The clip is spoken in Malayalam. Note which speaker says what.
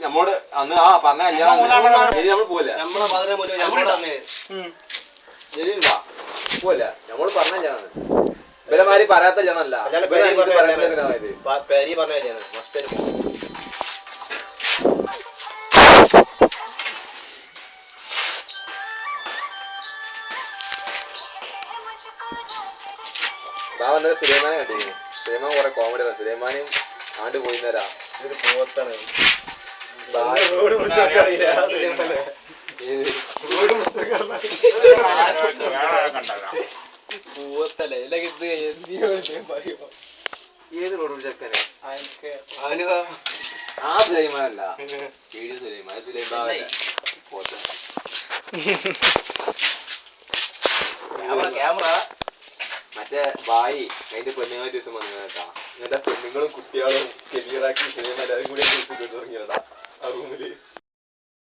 Speaker 1: നമ്മോട് അന്ന് ആ പറഞ്ഞ കല്യാണം നമ്മൾ പോവല്ലേ
Speaker 2: നമ്മളോട് പറഞ്ഞേ
Speaker 1: ശരി എന്താ പോവല്ലേ നമ്മോട് പറഞ്ഞ കല്യാണമാണ് ഇവരെമാരി പറയാത്ത ജനമല്ല
Speaker 2: കല്യാണം
Speaker 1: ഇവരെ
Speaker 2: പറഞ്ഞ
Speaker 1: പറയാത്ത
Speaker 2: കല്യാണം.
Speaker 1: ജനമായത്
Speaker 2: പ- പേരി പറഞ്ഞ കല്യാണം മസ്റ്റ്
Speaker 1: ഞാൻ വന്നത് സുലൈമാനെ കണ്ടിരുന്നു സുലൈമാൻ കുറെ കോമഡി ആണ്. സുലൈമാനും ആണ്ട് പോയി തരാ
Speaker 2: ഇതൊരു പോത്താണ്.
Speaker 3: പൂവത്തല്ലേ ഇത് എന്തിനു പറയുമോ
Speaker 1: ഏത് റോഡ് ചെക്കനെ ആ സുലൈമാനല്ല. സുലൈമാൻ. സുലൈമാൻ പോത്തെ മറ്റേ ബായി അതിന്റെ പെണ്ണുങ്ങളെ ദിവസം വന്നു കേട്ടാ. എന്നിട്ട് പെണ്ണുങ്ങളും കുട്ടികളും കെബീറാക്കി സുലൈമാൻ എല്ലാവരും കൂടി തുടങ്ങിയതാ ആ